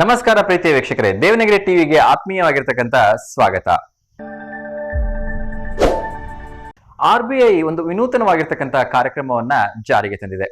ನಮಸ್ಕಾರ ಪ್ರೀತಿಯ ವೀಕ್ಷಕರೇ, ದೇವನಗಿರಿ ಟಿವಿಗೆ ಆತ್ಮೀಯವಾಗಿರ್ತಕ್ಕಂಥ ಸ್ವಾಗತ. ಆರ್ ಬಿ ಐ ಒಂದು ವಿನೂತನವಾಗಿರ್ತಕ್ಕಂಥ ಕಾರ್ಯಕ್ರಮವನ್ನ ಜಾರಿಗೆ ತಂದಿದೆ.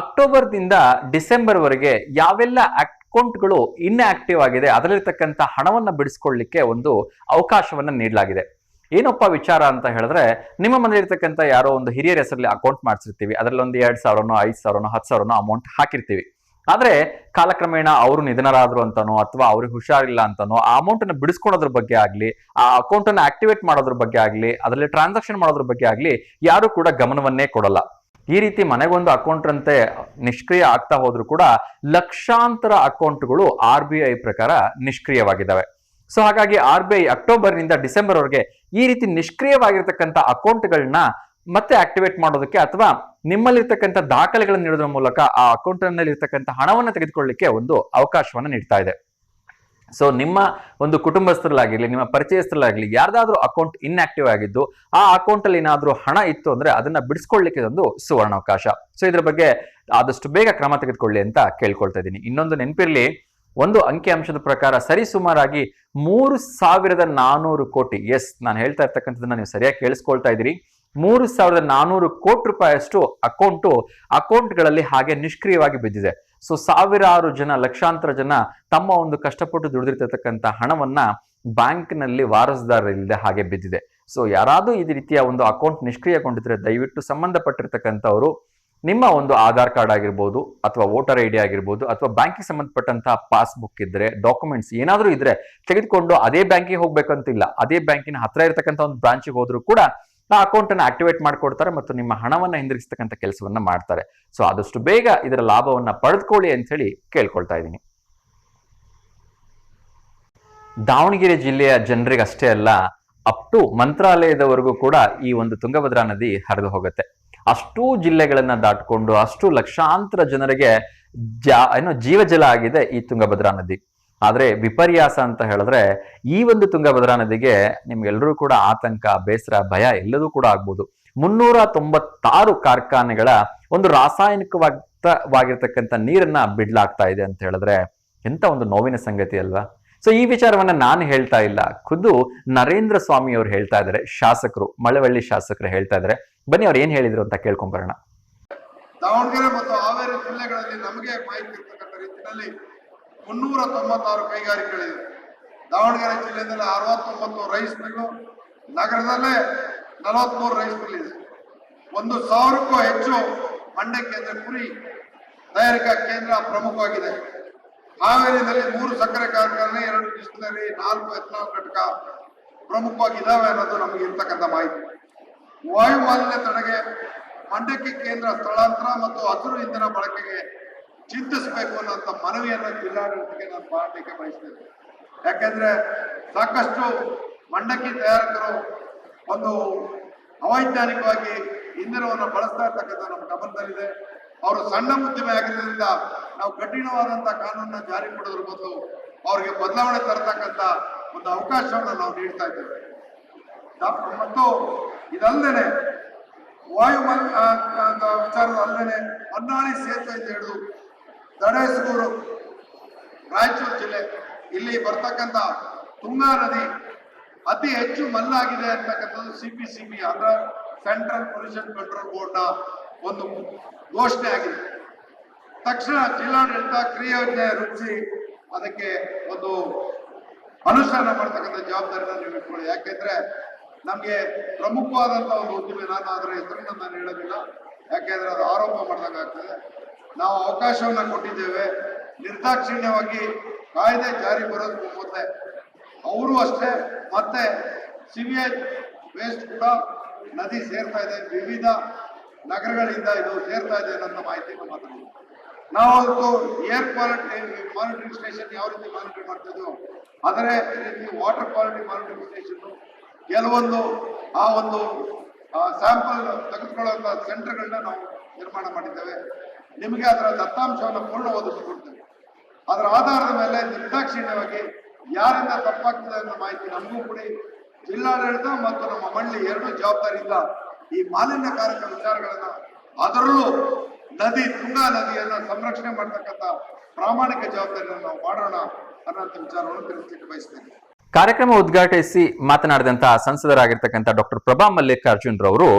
ಅಕ್ಟೋಬರ್ದಿಂದ ಡಿಸೆಂಬರ್ ವರೆಗೆ ಯಾವೆಲ್ಲ ಅಕೌಂಟ್ಗಳು ಇನ್ಆಕ್ಟಿವ್ ಆಗಿದೆ, ಅದರಲ್ಲಿರ್ತಕ್ಕಂಥ ಹಣವನ್ನ ಬಿಡಿಸ್ಕೊಳ್ಳಿಕ್ಕೆ ಒಂದು ಅವಕಾಶವನ್ನ ನೀಡಲಾಗಿದೆ. ಏನಪ್ಪ ವಿಚಾರ ಅಂತ ಹೇಳಿದ್ರೆ, ನಿಮ್ಮ ಮನೇಲಿರ್ತಕ್ಕಂಥ ಯಾರೋ ಒಂದು ಹಿರಿಯರ ಹೆಸರಲ್ಲಿ ಅಕೌಂಟ್ ಮಾಡಿಸಿರ್ತೀವಿ. ಅದರಲ್ಲಿ ಒಂದು ಎರಡು ಸಾವಿರನೋ, ಐದು ಸಾವಿರನೋ, ಹತ್ತು ಸಾವಿರನೋ ಅಮೌಂಟ್ ಹಾಕಿರ್ತೀವಿ. ಆದ್ರೆ ಕಾಲಕ್ರಮೇಣ ಅವರು ನಿಧನರಾದ್ರು ಅಂತನೋ ಅಥವಾ ಅವ್ರಿಗೆ ಹುಷಾರಿಲ್ಲ ಅಂತನೋ ಆ ಅಮೌಂಟ್ ಅನ್ನ ಬಿಡಿಸ್ಕೊಳೋದ್ರ ಬಗ್ಗೆ ಆಗ್ಲಿ, ಆ ಅಕೌಂಟ್ ಅನ್ನ ಆಕ್ಟಿವೇಟ್ ಮಾಡೋದ್ರ ಬಗ್ಗೆ ಆಗ್ಲಿ, ಅದರಲ್ಲಿ ಟ್ರಾನ್ಸಾಕ್ಷನ್ ಮಾಡೋದ್ರ ಬಗ್ಗೆ ಆಗ್ಲಿ ಯಾರು ಕೂಡ ಗಮನವನ್ನೇ ಕೊಡಲ್ಲ. ಈ ರೀತಿ ಮನೆಗೊಂದು ಅಕೌಂಟ್ ಅಂತೆ ನಿಷ್ಕ್ರಿಯ ಆಗ್ತಾ ಹೋದ್ರು ಕೂಡ ಲಕ್ಷಾಂತರ ಅಕೌಂಟ್ಗಳು ಆರ್ ಬಿ ಐ ಪ್ರಕಾರ ನಿಷ್ಕ್ರಿಯವಾಗಿದ್ದಾವೆ. ಸೊ ಹಾಗಾಗಿ ಆರ್ ಬಿ ಐ ಡಿಸೆಂಬರ್ ವರೆಗೆ ಈ ರೀತಿ ನಿಷ್ಕ್ರಿಯವಾಗಿರ್ತಕ್ಕಂಥ ಅಕೌಂಟ್ಗಳನ್ನ ಮತ್ತೆ ಆಕ್ಟಿವೇಟ್ ಮಾಡೋದಕ್ಕೆ ಅಥವಾ ನಿಮ್ಮಲ್ಲಿರ್ತಕ್ಕಂಥ ದಾಖಲೆಗಳನ್ನು ನೀಡೋದ್ರ ಮೂಲಕ ಆ ಅಕೌಂಟ್ನಲ್ಲಿ ಇರ್ತಕ್ಕಂಥ ಹಣವನ್ನು ತೆಗೆದುಕೊಳ್ಳಲಿಕ್ಕೆ ಒಂದು ಅವಕಾಶವನ್ನು ನೀಡ್ತಾ ಇದೆ. ಸೊ ನಿಮ್ಮ ಒಂದು ಕುಟುಂಬಸ್ಥರಲ್ಲಾಗಿರ್ಲಿ ನಿಮ್ಮ ಪರಿಚಯಸ್ಥರಲ್ಲಾಗಿರ್ಲಿ ಯಾರ್ದಾದ್ರೂ ಅಕೌಂಟ್ ಇನ್ಆಕ್ಟಿವ್ ಆಗಿದ್ದು, ಆ ಅಕೌಂಟ್ ಅಲ್ಲಿ ಏನಾದ್ರೂ ಹಣ ಇತ್ತು ಅಂದ್ರೆ ಅದನ್ನ ಬಿಡಿಸ್ಕೊಳ್ಳಿಕ್ಕೆ ಒಂದು ಸುವರ್ಣಾವಕಾಶ. ಸೊ ಇದ್ರ ಬಗ್ಗೆ ಆದಷ್ಟು ಬೇಗ ಕ್ರಮ ತೆಗೆದುಕೊಳ್ಳಿ ಅಂತ ಕೇಳ್ಕೊಳ್ತಾ ಇದ್ದೀನಿ. ಇನ್ನೊಂದು ನೆನಪಿರ್ಲಿ, ಒಂದು ಅಂಕಿ ಅಂಶದ ಪ್ರಕಾರ ಸರಿಸುಮಾರಾಗಿ ಮೂರು ಸಾವಿರದ ನಾನೂರು ಕೋಟಿ ಎಸ್ ನಾನು ಹೇಳ್ತಾ ಇರ್ತಕ್ಕಂಥದ್ದನ್ನ ನೀವು ಸರಿಯಾಗಿ ಕೇಳಿಸ್ಕೊಳ್ತಾ ಇದ್ದೀರಿ. ಮೂರು ಸಾವಿರದ ನಾನೂರು ಕೋಟಿ ರೂಪಾಯಿಯಷ್ಟು ಅಕೌಂಟು ಅಕೌಂಟ್ಗಳಲ್ಲಿ ಹಾಗೆ ನಿಷ್ಕ್ರಿಯವಾಗಿ ಬಿದ್ದಿದೆ. ಸೊ ಸಾವಿರಾರು ಜನ, ಲಕ್ಷಾಂತರ ಜನ ತಮ್ಮ ಒಂದು ಕಷ್ಟಪಟ್ಟು ದುಡಿದಿರ್ತಕ್ಕಂಥ ಹಣವನ್ನ ಬ್ಯಾಂಕ್ನಲ್ಲಿ ವಾರಸುದಾರರಿಲ್ಲದೆ ಹಾಗೆ ಬಿದ್ದಿದೆ. ಸೊ ಯಾರಾದರೂ ಈ ರೀತಿಯ ಒಂದು ಅಕೌಂಟ್ ನಿಷ್ಕ್ರಿಯಗೊಂಡಿದ್ರೆ ದಯವಿಟ್ಟು ಸಂಬಂಧಪಟ್ಟಿರ್ತಕ್ಕಂಥವರು ನಿಮ್ಮ ಒಂದು ಆಧಾರ್ ಕಾರ್ಡ್ ಆಗಿರ್ಬೋದು ಅಥವಾ ವೋಟರ್ ಐ ಡಿ ಆಗಿರ್ಬೋದು ಅಥವಾ ಬ್ಯಾಂಕಿಗೆ ಸಂಬಂಧಪಟ್ಟಂತಹ ಪಾಸ್ಬುಕ್ ಇದ್ರೆ, ಡಾಕ್ಯುಮೆಂಟ್ಸ್ ಏನಾದರೂ ಇದ್ರೆ ತೆಗೆದುಕೊಂಡು ಅದೇ ಬ್ಯಾಂಕಿಗೆ ಹೋಗ್ಬೇಕಂತಿಲ್ಲ. ಅದೇ ಬ್ಯಾಂಕಿನ ಹತ್ರ ಇರತಕ್ಕಂಥ ಒಂದು ಬ್ರಾಂಚಿಗೆ ಹೋದ್ರು ಕೂಡ ಆ ಅಕೌಂಟ್ ಅನ್ನು ಆಕ್ಟಿವೇಟ್ ಮಾಡಿಕೊಡ್ತಾರೆ ಮತ್ತು ನಿಮ್ಮ ಹಣವನ್ನ ಹಿಂದಿರುಗಿಸ್ತಕ್ಕಂಥ ಕೆಲಸವನ್ನು ಮಾಡ್ತಾರೆ. ಸೊ ಆದಷ್ಟು ಬೇಗ ಇದರ ಲಾಭವನ್ನ ಪಡೆದುಕೊಳ್ಳಿ ಅಂತ ಹೇಳಿ ಕೇಳ್ಕೊಳ್ತಾ ಇದ್ದೀನಿ. ದಾವಣಗೆರೆ ಜಿಲ್ಲೆಯ ಜನರಿಗೆ ಅಷ್ಟೇ ಅಲ್ಲ ಅಪ್ ಟು ಮಂತ್ರಾಲಯದವರೆಗೂ ಕೂಡ ಈ ಒಂದು ತುಂಗಭದ್ರಾ ನದಿ ಹರಿದು ಹೋಗುತ್ತೆ. ಅಷ್ಟೂ ಜಿಲ್ಲೆಗಳನ್ನ ದಾಟ್ಕೊಂಡು ಅಷ್ಟು ಲಕ್ಷಾಂತರ ಜನರಿಗೆ ಜಾ, ಏನು ಜೀವಜಲ ಆಗಿದೆ ಈ ತುಂಗಭದ್ರಾ ನದಿ. ಆದ್ರೆ ವಿಪರ್ಯಾಸ ಅಂತ ಹೇಳಿದ್ರೆ ಈ ಒಂದು ತುಂಗಭದ್ರಾ ನದಿಗೆ ನಿಮ್ಗೆಲ್ಲರೂ ಕೂಡ ಆತಂಕ, ಬೇಸರ, ಭಯ ಎಲ್ಲದೂ ಕೂಡ ಆಗ್ಬೋದು. ಮುನ್ನೂರ ತೊಂಬತ್ತಾರು ಕಾರ್ಖಾನೆಗಳ ಒಂದು ರಾಸಾಯನಿಕವಾಗಿರ್ತಕ್ಕಂಥ ನೀರನ್ನ ಬಿಡ್ಲಾಗ್ತಾ ಇದೆ ಅಂತ ಹೇಳಿದ್ರೆ ಎಂತ ಒಂದು ನೋವಿನ ಸಂಗತಿ ಅಲ್ವಾ? ಸೊ ಈ ವಿಚಾರವನ್ನ ನಾನು ಹೇಳ್ತಾ ಇಲ್ಲ. ಖುದ್ದು ನರೇಂದ್ರ ಸ್ವಾಮಿ ಅವರು ಹೇಳ್ತಾ ಇದ್ದಾರೆ, ಶಾಸಕರು, ಮಳವಳ್ಳಿ ಶಾಸಕರು ಹೇಳ್ತಾ ಇದ್ದಾರೆ. ಬನ್ನಿ ಅವ್ರು ಏನ್ ಹೇಳಿದ್ರು ಅಂತ ಕೇಳ್ಕೊಂಬರೋಣ ದಾವಣಗೆರೆ ಮತ್ತು ಹಾವೇರಿ ಜಿಲ್ಲೆಗಳಲ್ಲಿ ನಮಗೆ ಮಾಹಿತಿ ರೀತಿಯಲ್ಲಿ ಮುನ್ನೂರ ತೊಂಬತ್ತಾರು ಕೈಗಾರಿಕೆಗಳಿವೆ. ದಾವಣಗೆರೆ ಜಿಲ್ಲೆಯಲ್ಲಿ ಅರವತ್ತೊಂಬತ್ತು ರೈಸ್ ಮಿಲ್ಲು ನಗರದಲ್ಲೇ ನಲವತ್ಮೂರು ರೈಸ್ ಮಿಲ್ ಇದೆ ಒಂದು ಸಾವಿರಕ್ಕೂ ಹೆಚ್ಚು ಮಂಡ್ಯ ಕೇಂದ್ರ ಕುರಿ ತಯಾರಿಕಾ ಕೇಂದ್ರ ಪ್ರಮುಖವಾಗಿದೆ. ಹಾವೇರಿನಲ್ಲಿ ಮೂರು ಸಕ್ಕರೆ ಕಾರ್ಖಾನೆ, ಎರಡು ಡಿಸ್ಟಿನರಿ ನಾಲ್ಕು ಎಥನಾಲ್ ಘಟಕ ಪ್ರಮುಖವಾಗಿದ್ದಾವೆ ಅನ್ನೋದು ನಮಗೆ ಇರ್ತಕ್ಕಂಥ ಮಾಹಿತಿ. ವಾಯು ಮಾಲಿನ್ಯ ತಡೆಗೆ ಮಂಡ್ಯಕ್ಕೆ ಕೇಂದ್ರ ಸ್ಥಳಾಂತರ ಮತ್ತು ಹಸಿರು ಇಂಧನ ಬಳಕೆಗೆ ಚಿಂತಿಸಬೇಕು ಅನ್ನೋಂಥ ಮನವಿಯನ್ನು ಜಿಲ್ಲಾಡಳಿತಕ್ಕೆ ನಾನು ಮಾಡಲಿಕ್ಕೆ ಬಯಸ್ತೇನೆ. ಯಾಕೆಂದ್ರೆ ಸಾಕಷ್ಟು ಮಂಡಕ್ಕಿ ತಯಾರಕರು ಒಂದು ಅವೈಜ್ಞಾನಿಕವಾಗಿ ಇಂಧನವನ್ನು ಬಳಸ್ತಾ ಇರ್ತಕ್ಕಂಥ ನಮ್ಮ ಗಮನದಲ್ಲಿದೆ. ಅವರು ಸಣ್ಣ ಉದ್ಯಮ ಆಗಿರೋದ್ರಿಂದ ನಾವು ಕಠಿಣವಾದಂತಹ ಕಾನೂನನ್ನ ಜಾರಿ ಮಾಡೋದ್ರ ಬದಲು ಅವರಿಗೆ ಬದಲಾವಣೆ ತರತಕ್ಕಂತ ಒಂದು ಅವಕಾಶವನ್ನು ನಾವು ನೀಡ್ತಾ ಇದ್ದೇವೆ. ಮತ್ತು ಇದಲ್ಲದೆ ವಾಯು ಮಾಲಿನ್ಯ ಆ, ಆ, ವಿಚಾರದ ಅಲ್ಲದೆ ಹೊನ್ನಾಳಿ ಸೇತುವೆಯಿಂದ ಹಿಡಿದು ದಡೇಸೂರು ರಾಯಚೂರು ಜಿಲ್ಲೆ. ಇಲ್ಲಿ ಬರ್ತಕ್ಕಂಥ ತುಂಗಾ ನದಿ ಅತಿ ಹೆಚ್ಚು ಮಲ್ಲಾಗಿದೆ ಅಂತಕ್ಕಂಥದ್ದು ಸಿ ಪಿ ಸಿ ಬಿ ಅಂದ್ರೆ ಸೆಂಟ್ರಲ್ ಪೊಲ್ಯೂಷನ್ ಕಂಟ್ರೋಲ್ ಬೋರ್ಡ್ನ ಒಂದು ಘೋಷಣೆ ಆಗಿದೆ. ತಕ್ಷಣ ಜಿಲ್ಲಾಡಳಿತ ಕ್ರಿಯೋಜನೆ ರೂಪಿಸಿ ಅದಕ್ಕೆ ಒಂದು ಅನುಷ್ಠಾನ ಮಾಡ್ತಕ್ಕಂಥ ಜವಾಬ್ದಾರಿನ ನೀವು ಇಟ್ಕೊಳ್ಳಿ. ಯಾಕೆಂದ್ರೆ ನಮಗೆ ಪ್ರಮುಖವಾದಂತ ಒಂದು ಉದ್ದಿಮೆ ನಾನು ಅದರ ಹೆಸರನ್ನ ನಾನು ಹೇಳೋದಿಲ್ಲ. ಯಾಕೆಂದ್ರೆ ಅದು ಆರೋಪ ಮಾಡ್ದಂಗಾಗ್ತದೆ. ನಾವು ಅವಕಾಶವನ್ನ ಕೊಟ್ಟಿದ್ದೇವೆ. ನಿರ್ದಾಕ್ಷಿಣ್ಯವಾಗಿ ಕಾಯ್ದೆ ಜಾರಿ ಬರೋದಕ್ಕೂ ಮೊದಲೇ. ಅವರು ಅಷ್ಟೇ, ಮತ್ತೆ ಸಿವಿಯೇಜ್ ವೇಸ್ಟ್ ಕೂಡ ನದಿ ಸೇರ್ತಾ ಇದೆ. ವಿವಿಧ ನಗರಗಳಿಂದ ಇದು ಸೇರ್ತಾ ಇದೆ ಅನ್ನೋ ಮಾಹಿತಿಯನ್ನು ಮಾತಾಡಿದ್ವಿ ನಾವು ಅದಕ್ಕೂ ಏರ್ ಕ್ವಾಲಿಟಿ ಮಾನಿಟರಿಂಗ್ ಸ್ಟೇಷನ್ ಯಾವ ರೀತಿ ಮಾನಿಟರ್ ಮಾಡ್ತಿದ್ರು ಆದರೆ ಈ ರೀತಿ ವಾಟರ್ ಕ್ವಾಲಿಟಿ ಮಾನಿಟರಿಂಗ್ ಸ್ಟೇಷನ್ ಕೆಲವೊಂದು ಆ ಒಂದು ಸ್ಯಾಂಪಲ್ ತೆಗೆದುಕೊಳ್ಳುವಂತಹ ಸೆಂಟರ್ಗಳನ್ನ ನಾವು ನಿರ್ಮಾಣ ಮಾಡಿದ್ದೇವೆ. ನಿಮಗೆ ಅದರ ದತ್ತಾಂಶವನ್ನು ಪೂರ್ಣ ಒದಗಿಸಿಕೊಡ್ತೇವೆ ಅದರ ಆಧಾರದ ಮೇಲೆ ನಿರ್ದಾಕ್ಷಿಣ್ಯವಾಗಿ ಯಾರಿಂದ ತಪ್ಪಾಗ್ತದೆ ಅನ್ನೋ ಮಾಹಿತಿ ನಮಗೂ ಕೊಡಿ. ಜಿಲ್ಲಾಡಳಿತ ಮತ್ತು ನಮ್ಮ ಮಂಡಳಿ ಎರಡು ಜವಾಬ್ದಾರಿಯಿಂದ ಈ ಮಾಲಿನ್ಯಕಾರಕ ವಿಚಾರಗಳನ್ನ ಅದರಲ್ಲೂ ನದಿ, ತುಂಗಾ ನದಿಯನ್ನ ಸಂರಕ್ಷಣೆ ಮಾಡತಕ್ಕಂತ ಪ್ರಾಮಾಣಿಕ ಜವಾಬ್ದಾರಿಯನ್ನು ನಾವು ಮಾಡೋಣ ಅನ್ನೋ ವಿಚಾರವನ್ನು ತಿಳಿಸಲಿಕ್ಕೆ ಬಯಸ್ತೇನೆ. ಕಾರ್ಯಕ್ರಮ ಉದ್ಘಾಟಿಸಿ ಮಾತನಾಡಿದಂತಹ ಸಂಸದರಾಗಿರ್ತಕ್ಕಂಥ ಡಾಕ್ಟರ್ ಪ್ರಭಾ ಮಲ್ಲಿಕಾರ್ಜುನ್ ರವರು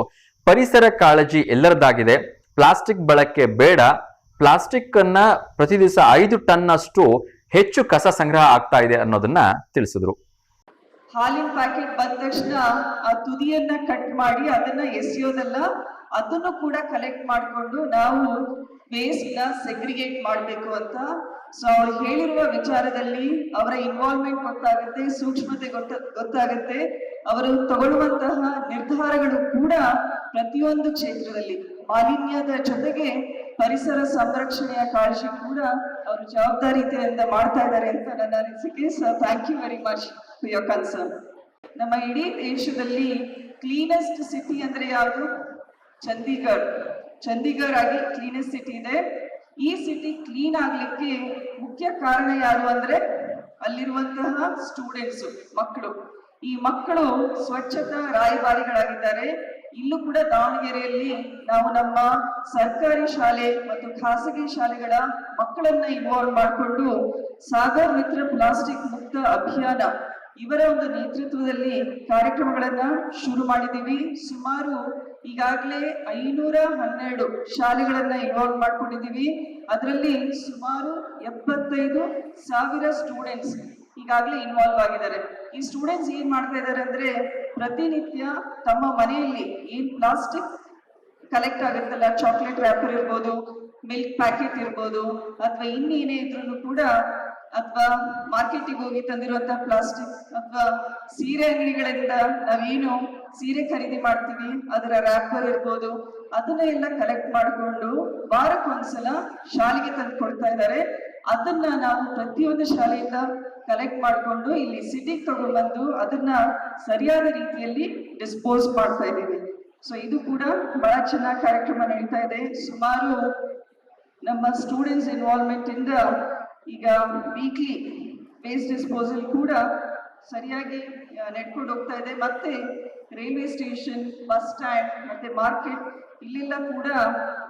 ಪರಿಸರ ಕಾಳಜಿ ಎಲ್ಲರದಾಗಿದೆ ಪ್ಲಾಸ್ಟಿಕ್ ಬಳಕೆ ಬೇಡ. ಪ್ಲಾಸ್ಟಿಕ್ ಅನ್ನ ಪ್ರತಿ ದಿವಸ ಐದು ಟನ್ ಅಷ್ಟು ಹೆಚ್ಚು ಕಸ ಸಂಗ್ರಹ ಆಗ್ತಾ ಇದೆ ಅನ್ನೋದನ್ನ ತಿಳಿಸಿದ್ರು. ಹಾಲಿನ ಪ್ಯಾಕೆಟ್ ಬಂದ ತಕ್ಷಣ ಆ ತುದಿಯನ್ನ ಕಟ್ ಮಾಡಿ ಅದನ್ನ ಎಸೆಯೋದಲ್ಲ, ಅದನ್ನು ಕೂಡ ಕಲೆಕ್ಟ್ ಮಾಡಿಕೊಂಡು ನಾವು ವೇಸ್ಟ್ನ ಸೆಗ್ರಿಗೇಟ್ ಮಾಡಬೇಕು ಅಂತ. ಸೊ ಅವ್ರು ಹೇಳಿರುವ ವಿಚಾರದಲ್ಲಿ ಅವರ ಇನ್ವಾಲ್ವ್ಮೆಂಟ್ ಗೊತ್ತಾಗುತ್ತೆ, ಸೂಕ್ಷ್ಮತೆ ಗೊತ್ತ, ಗೊತ್ತಾಗುತ್ತೆ. ಅವರು ತಗೊಳ್ಳುವಂತಹ ನಿರ್ಧಾರಗಳು ಕೂಡ ಪ್ರತಿಯೊಂದು ಕ್ಷೇತ್ರದಲ್ಲಿ ಮಾಲಿನ್ಯದ ಜೊತೆಗೆ ಪರಿಸರ ಸಂರಕ್ಷಣೆಯ ಕಾಳಜಿ ಕೂಡ ಅವರು ಜವಾಬ್ದಾರಿತೆಯಿಂದ ಮಾಡ್ತಾ ಇದ್ದಾರೆ ಅಂತ ನನ್ನ ಅನಿಸಿಕೆ. Sir thank you very much for your concern ನಮ್ಮ ಇಡೀ ದೇಶದಲ್ಲಿ ಕ್ಲೀನೆಸ್ಟ್ ಸಿಟಿ ಅಂದ್ರೆ ಯಾವುದು? ಚಂಡೀಗಢ್. ಚಂಡೀಗಢ್ ಆಗಿ ಕ್ಲೀನೆಸ್ಟ್ ಸಿಟಿ ಇದೆ. ಈ ಸಿಟಿ ಕ್ಲೀನ್ ಆಗ್ಲಿಕ್ಕೆ ಮುಖ್ಯ ಕಾರಣ ಯಾರು ಅಂದ್ರೆ ಅಲ್ಲಿರುವಂತಹ ಸ್ಟೂಡೆಂಟ್ಸ್ ಮಕ್ಕಳು. ಈ ಮಕ್ಕಳು ಸ್ವಚ್ಛತಾ ರಾಯಭಾರಿಗಳಾಗಿದ್ದಾರೆ. ಇಲ್ಲೂ ಕೂಡ ದಾವಣಗೆರೆಯಲ್ಲಿ ನಾವು ನಮ್ಮ ಸರ್ಕಾರಿ ಶಾಲೆ ಮತ್ತು ಖಾಸಗಿ ಶಾಲೆಗಳ ಮಕ್ಕಳನ್ನ ಇನ್ವಾಲ್ವ್ ಮಾಡಿಕೊಂಡು ಸಾಗರ್ ಮಿತ್ರ ಪ್ಲಾಸ್ಟಿಕ್ ಮುಕ್ತ ಅಭಿಯಾನ ಇವರ ಒಂದು ನೇತೃತ್ವದಲ್ಲಿ ಕಾರ್ಯಕ್ರಮಗಳನ್ನ ಶುರು ಮಾಡಿದೀವಿ ಸುಮಾರು ಈಗಾಗಲೇ ಐನೂರ ಹನ್ನೆರಡು ಶಾಲೆಗಳನ್ನ ಇನ್ವಾಲ್ವ್ ಮಾಡ್ಕೊಂಡಿದ್ದೀವಿ. ಅದರಲ್ಲಿ ಸುಮಾರು ಎಪ್ಪತ್ತೈದು ಸಾವಿರ ಸ್ಟೂಡೆಂಟ್ಸ್ ಈಗಾಗಲೇ ಇನ್ವಾಲ್ವ್ ಆಗಿದ್ದಾರೆ. ಈ ಸ್ಟೂಡೆಂಟ್ಸ್ ಏನ್ ಮಾಡ್ತಾ ಇದ್ದಾರೆ ಅಂದ್ರೆ ಪ್ರತಿನಿತ್ಯ ತಮ್ಮ ಮನೆಯಲ್ಲಿ ಈ ಪ್ಲಾಸ್ಟಿಕ್ ಕಲೆಕ್ಟ್ ಆಗುತ್ತಲ್ಲ ಚಾಕ್ಲೇಟ್ ರ್ಯಾಪರ್ ಇರ್ಬೋದು ಮಿಲ್ಕ್ ಪ್ಯಾಕೆಟ್ ಇರ್ಬೋದು, ಅಥವಾ ಇನ್ನೇನೇ ಇದ್ರೂ ಕೂಡ ಅಥವಾ ಮಾರ್ಕೆಟಿಗೆ ಹೋಗಿ ತಂದಿರುವಂತಹ ಪ್ಲಾಸ್ಟಿಕ್ ಅಥವಾ ಸೀರೆ ಅಂಗಡಿಗಳಿಂದ ನಾವೇನು ಸೀರೆ ಖರೀದಿ ಮಾಡ್ತೀವಿ, ಅದರ ರ್ಯಾಪರ್ ಇರ್ಬೋದು ಅದನ್ನ ಎಲ್ಲ ಕಲೆಕ್ಟ್ ಮಾಡಿಕೊಂಡು ವಾರಕ್ಕೊಂದ್ಸಲ ಶಾಲೆಗೆ ತಂದು ಕೊಡ್ತಾ ಇದ್ದಾರೆ. ಅದನ್ನ ನಾವು ಪ್ರತಿಯೊಂದು ಶಾಲೆಯಿಂದ ಕಲೆಕ್ಟ್ ಮಾಡಿಕೊಂಡು ಇಲ್ಲಿ ಸಿಟಿಗೆ ತಗೊಂಡ್ಬಂದು ಅದನ್ನ ಸರಿಯಾದ ರೀತಿಯಲ್ಲಿ ಡಿಸ್ಪೋಸ್ ಮಾಡ್ತಾ ಇದ್ದೀವಿ. ಸೊ ಇದು ಕೂಡ ಬಹಳ ಚೆನ್ನಾಗಿ ಕಾರ್ಯಕ್ರಮ ನಡೀತಾ ಇದೆ. ಸುಮಾರು ನಮ್ಮ ಸ್ಟೂಡೆಂಟ್ಸ್ ಇನ್ವಾಲ್ವ್ಮೆಂಟ್ ಇಂದ ಈಗ ವೀಕ್ಲಿ ವೇಸ್ಟ್ ಡಿಸ್ಪೋಸಲ್ ಕೂಡ ಸರಿಯಾಗಿ ನೆಟ್ಕೊಂಡು ಹೋಗ್ತಾ ಇದೆ. ಮತ್ತೆ ರೈಲ್ವೆ ಸ್ಟೇಷನ್ ಬಸ್ ಸ್ಟ್ಯಾಂಡ್ ಮತ್ತೆ ಮಾರ್ಕೆಟ್ ಇಲ್ಲೆಲ್ಲ ಕೂಡ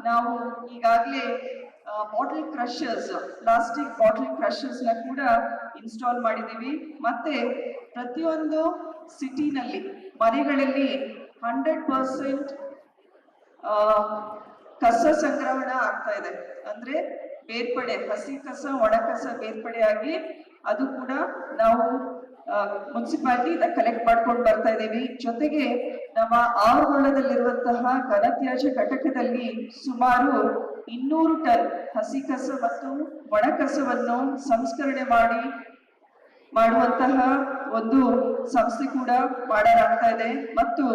ನಾವು ಈಗಾಗಲೇ ಬಾಟಲ್ ಕ್ರಷರ್ಸ್ ಪ್ಲಾಸ್ಟಿಕ್ ಬಾಟಲ್ ಕ್ರಷರ್ಸ್ನ ಕೂಡ ಇನ್ಸ್ಟಾಲ್ ಮಾಡಿದ್ದೀವಿ. ಮತ್ತೆ ಪ್ರತಿಯೊಂದು ಸಿಟಿನಲ್ಲಿ ಮನೆಗಳಲ್ಲಿ ಹಂಡ್ರೆಡ್ ಪರ್ಸೆಂಟ್ ಕಸ ಸಂಗ್ರಹಣ ಆಗ್ತಾ ಇದೆ. ಅಂದ್ರೆ ಬೇರ್ಪಡೆ, ಹಸಿ ಕಸ, ಒಣ ಕಸ ಬೇರ್ಪಡೆಯಾಗಿ ಅದು ಕೂಡ ನಾವು ಮುನ್ಸಿಪಾಲಿಟಿ ಕಲೆಕ್ಟ್ ಮಾಡ್ಕೊಂಡು ಬರ್ತಾ ಇದ್ದೀವಿ. ಜೊತೆಗೆ ನಮ್ಮ ಆರುಗೊಳ್ಳದಲ್ಲಿರುವಂತಹ ಘನತ್ಯಾಜ್ಯ ಘಟಕದಲ್ಲಿ ಸುಮಾರು ಇನ್ನೂರು ಟನ್ ಹಸಿ ಕಸ ಮತ್ತು ಒಣ ಕಸವನ್ನು ಸಂಸ್ಕರಣೆ ಮಾಡಿ ಮಾಡುವಂತಹ ಒಂದು ಸಂಸ್ಥೆ ಕೂಡ ಮಾಡಲಾಗ್ತಾ ಇದೆ. ಮತ್ತು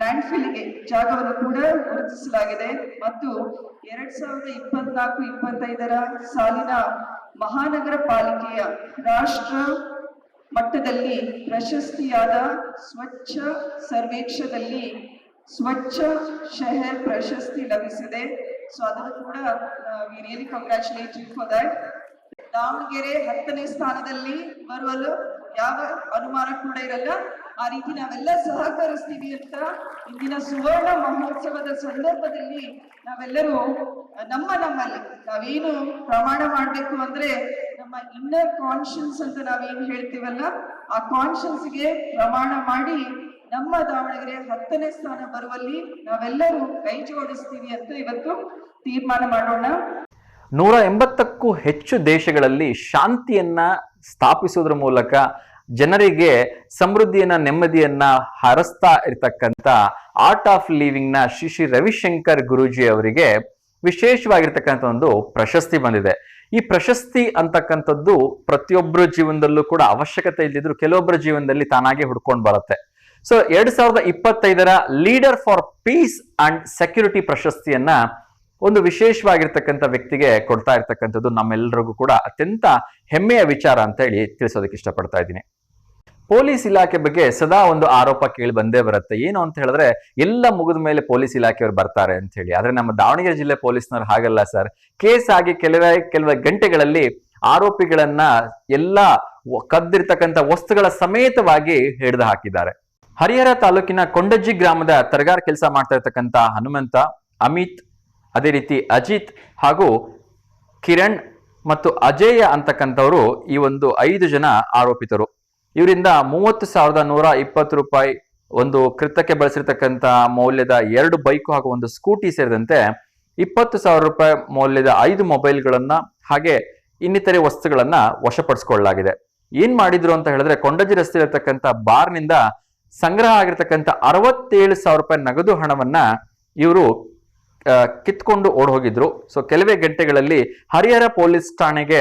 ಲ್ಯಾಂಡ್ ಫಿಲ್ಗೆ ಜಾಗವನ್ನು ಕೂಡ ಗುರುತಿಸಲಾಗಿದೆ. ಮತ್ತು ಎರಡ್ ಸಾವಿರದ ಇಪ್ಪತ್ನಾಲ್ಕು, ಇಪ್ಪತ್ತೈದರ ಸಾಲಿನ ಮಹಾನಗರ ಪಾಲಿಕೆಯ ರಾಷ್ಟ್ರ ಮಟ್ಟದಲ್ಲಿ ಪ್ರಶಸ್ತಿಯಾದ ಸ್ವಚ್ಛ ಸರ್ವೇಕ್ಷದಲ್ಲಿ ಸ್ವಚ್ಛ ಶಹರ್ ಪ್ರಶಸ್ತಿ ಲಭಿಸಿದೆ. ಸೊ ಅದನ್ನು ಕೂಡ really congratulate you for that Davanagere ಹತ್ತನೇ ಸ್ಥಾನದಲ್ಲಿ ಬರುವಲು ಯಾವ ಅನುಮಾನ ಕೂಡ ಇರಲ್ಲ. ಆ ರೀತಿ ನಾವೆಲ್ಲ ಸಹಕರಿಸ್ತೀವಿ ಅಂತ ಇಂದಿನ ಸುವರ್ಣ ಮಹೋತ್ಸವದ ಸಂದರ್ಭದಲ್ಲಿ ನಾವೆಲ್ಲರೂ ನಮ್ಮ ನಮ್ಮಲ್ಲಿ ನಾವೇನು ಪ್ರಮಾಣ ಮಾಡಬೇಕು ಅಂದ್ರೆ ನಮ್ಮ ಇನ್ನರ್ ಕಾನ್ಶಿಯನ್ಸ್ ಅಂತ ನಾವೇನ್ ಹೇಳ್ತೀವಲ್ಲ, ಆ ಕಾನ್ಶಿಯನ್ಸ್ಗೆ ಪ್ರಮಾಣ ಮಾಡಿ ನಮ್ಮ ದಾವಣಗೆರೆ ಹತ್ತನೇ ಸ್ಥಾನ ಬರುವಲ್ಲಿ ನಾವೆಲ್ಲರೂ ಕೈ ಜೋಡಿಸ್ತೀವಿ ಅಂತ ಇವತ್ತು ತೀರ್ಮಾನ ಮಾಡೋಣ. ನೂರ ಎಂಬತ್ತಕ್ಕೂ ಹೆಚ್ಚು ದೇಶಗಳಲ್ಲಿ ಶಾಂತಿಯನ್ನ ಸ್ಥಾಪಿಸುವುದರ ಮೂಲಕ ಜನರಿಗೆ ಸಮೃದ್ಧಿಯನ್ನ, ನೆಮ್ಮದಿಯನ್ನ ಹರಸ್ತಾ ಇರತಕ್ಕಂತ ಆರ್ಟ್ ಆಫ್ ಲಿವಿಂಗ್ನ ಶ್ರೀ ಶ್ರೀ ರವಿಶಂಕರ್ ಗುರೂಜಿ ಅವರಿಗೆ ವಿಶೇಷವಾಗಿರ್ತಕ್ಕಂಥ ಒಂದು ಪ್ರಶಸ್ತಿ ಬಂದಿದೆ. ಈ ಪ್ರಶಸ್ತಿ ಅಂತಕ್ಕಂಥದ್ದು ಪ್ರತಿಯೊಬ್ಬರ ಜೀವನದಲ್ಲೂ ಕೂಡ ಅವಶ್ಯಕತೆ ಇಲ್ಲದಿದ್ರು ಕೆಲವೊಬ್ಬರ ಜೀವನದಲ್ಲಿ ತಾನಾಗೆ ಹುಡ್ಕೊಂಡು ಬರುತ್ತೆ. ಸೊ ಎರಡ್ ಸಾವಿರದ ಇಪ್ಪತ್ತೈದರ leader for peace and security ಪ್ರಶಸ್ತಿಯನ್ನ ಒಂದು ವಿಶೇಷವಾಗಿರ್ತಕ್ಕಂಥ ವ್ಯಕ್ತಿಗೆ ಕೊಡ್ತಾ ಇರ್ತಕ್ಕಂಥದ್ದು ನಮ್ಮೆಲ್ಲರಿಗೂ ಕೂಡ ಅತ್ಯಂತ ಹೆಮ್ಮೆಯ ವಿಚಾರ ಅಂತ ಹೇಳಿ ತಿಳಿಸೋದಕ್ಕೆ ಇಷ್ಟಪಡ್ತಾ ಇದ್ದೀನಿ. ಪೊಲೀಸ್ ಇಲಾಖೆ ಬಗ್ಗೆ ಸದಾ ಒಂದು ಆರೋಪ ಕೇಳಿ ಬಂದೇ ಬರುತ್ತೆ. ಏನು ಅಂತ ಹೇಳಿದ್ರೆ, ಎಲ್ಲ ಮುಗಿದ ಮೇಲೆ ಪೊಲೀಸ್ ಇಲಾಖೆಯವರು ಬರ್ತಾರೆ ಅಂತ ಹೇಳಿ. ಆದ್ರೆ ನಮ್ಮ ದಾವಣಗೆರೆ ಜಿಲ್ಲೆ ಪೊಲೀಸ್ನವ್ರು ಹಾಗಲ್ಲ ಸರ್. ಕೇಸ್ ಆಗಿ ಕೆಲವೇ ಕೆಲವೇ ಗಂಟೆಗಳಲ್ಲಿ ಆರೋಪಿಗಳನ್ನ ಎಲ್ಲ ಕದ್ದಿರ್ತಕ್ಕಂಥ ವಸ್ತುಗಳ ಸಮೇತವಾಗಿ ಹಿಡಿದು ಹಾಕಿದ್ದಾರೆ. ಹರಿಹರ ತಾಲೂಕಿನ ಕೊಂಡಜ್ಜಿ ಗ್ರಾಮದ ತರಗಾರ ಕೆಲಸ ಮಾಡ್ತಾ ಇರ್ತಕ್ಕಂಥ ಹನುಮಂತ, ಅಮಿತ್, ಅದೇ ರೀತಿ ಅಜಿತ್ ಹಾಗೂ ಕಿರಣ್ ಮತ್ತು ಅಜೇಯ ಅಂತಕ್ಕಂಥವರು ಈ ಒಂದು ಐದು ಜನ ಆರೋಪಿತರು. ಇವರಿಂದ ಮೂವತ್ತು ಸಾವಿರದ ನೂರ ಇಪ್ಪತ್ತು ರೂಪಾಯಿ ಒಂದು ಕೃತಕ್ಕೆ ಬಳಸಿರ್ತಕ್ಕಂಥ ಮೌಲ್ಯದ ಎರಡು ಬೈಕು ಹಾಗೂ ಒಂದು ಸ್ಕೂಟಿ ಸೇರಿದಂತೆ ಇಪ್ಪತ್ತು ಸಾವಿರ ರೂಪಾಯಿ ಮೌಲ್ಯದ ಐದು ಮೊಬೈಲ್ಗಳನ್ನ ಹಾಗೆ ಇನ್ನಿತರೆ ವಸ್ತುಗಳನ್ನ ವಶಪಡಿಸಿಕೊಳ್ಳಲಾಗಿದೆ. ಏನ್ ಮಾಡಿದ್ರು ಅಂತ ಹೇಳಿದ್ರೆ ಕೊಂಡಜಿ ರಸ್ತೆ ಇರತಕ್ಕಂಥ ಬಾರ್ನಿಂದ ಸಂಗ್ರಹ ಆಗಿರ್ತಕ್ಕಂಥ ಅರವತ್ತೇಳು ಸಾವಿರ ರೂಪಾಯಿ ನಗದು ಹಣವನ್ನ ಇವರು ಕಿತ್ಕೊಂಡು ಓಡ್ ಹೋಗಿದ್ರು ಸೊ, ಕೆಲವೇ ಗಂಟೆಗಳಲ್ಲಿ ಹರಿಹರ ಪೊಲೀಸ್ ಠಾಣೆಗೆ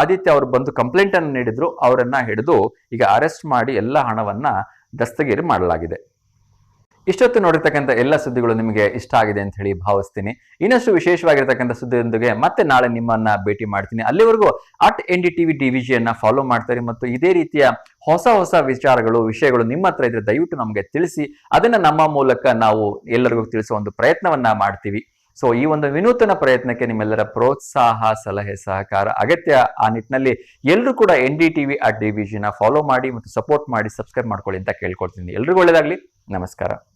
ಆದಿತ್ಯ ಅವರು ಬಂದು ಕಂಪ್ಲೇಂಟ್ ಅನ್ನು ನೀಡಿದ್ರು, ಅವರನ್ನ ಹಿಡಿದು ಈಗ ಅರೆಸ್ಟ್ ಮಾಡಿ ಎಲ್ಲ ಹಣವನ್ನ ದಸ್ತಗಿರಿ ಮಾಡಲಾಗಿದೆ. ಇಷ್ಟೊತ್ತು ನೋಡಿರ್ತಕ್ಕಂಥ ಎಲ್ಲ ಸುದ್ದಿಗಳು ನಿಮಗೆ ಇಷ್ಟ ಆಗಿದೆ ಅಂತ ಹೇಳಿ ಭಾವಿಸ್ತೀನಿ. ಇನ್ನಷ್ಟು ವಿಶೇಷವಾಗಿರ್ತಕ್ಕಂಥ ಸುದ್ದಿಯೊಂದಿಗೆ ಮತ್ತೆ ನಾಳೆ ನಿಮ್ಮನ್ನ ಭೇಟಿ ಮಾಡ್ತೀನಿ. ಅಲ್ಲಿವರೆಗೂ ಅಟ್ ಎನ್ ಡಿ ಟಿವಿ ಡಿವಿಜಿಯನ್ನ ಫಾಲೋ ಮಾಡ್ತಾರೆ ಮತ್ತು ಇದೇ ರೀತಿಯ ಹೊಸ ಹೊಸ ವಿಚಾರಗಳು, ವಿಷಯಗಳು ನಿಮ್ಮ ಹತ್ರ ಇದ್ರೆ ದಯವಿಟ್ಟು ನಮಗೆ ತಿಳಿಸಿ, ಅದನ್ನ ನಮ್ಮ ಮೂಲಕ ನಾವು ಎಲ್ಲರಿಗೂ ತಿಳಿಸುವ ಒಂದು ಪ್ರಯತ್ನವನ್ನ ಮಾಡ್ತೀವಿ. ಸೊ ಈ ಒಂದು ವಿನೂತನ ಪ್ರಯತ್ನಕ್ಕೆ ನಿಮ್ಮೆಲ್ಲರ ಪ್ರೋತ್ಸಾಹ, ಸಲಹೆ, ಸಹಕಾರ ಅಗತ್ಯ. ಆ ನಿಟ್ಟಿನಲ್ಲಿ ಎಲ್ಲರೂ ಕೂಡ ಎನ್ ಡಿ ಟಿವಿ ಅಟ್ ಡಿವಿಜಿನ ಫಾಲೋ ಮಾಡಿ ಮತ್ತು ಸಪೋರ್ಟ್ ಮಾಡಿ ಸಬ್ಸ್ಕ್ರೈಬ್ ಮಾಡ್ಕೊಳ್ಳಿ ಅಂತ ಕೇಳ್ಕೊಳ್ತೀನಿ. ಎಲ್ರಿಗೂ ಒಳ್ಳೇದಾಗ್ಲಿ. ನಮಸ್ಕಾರ.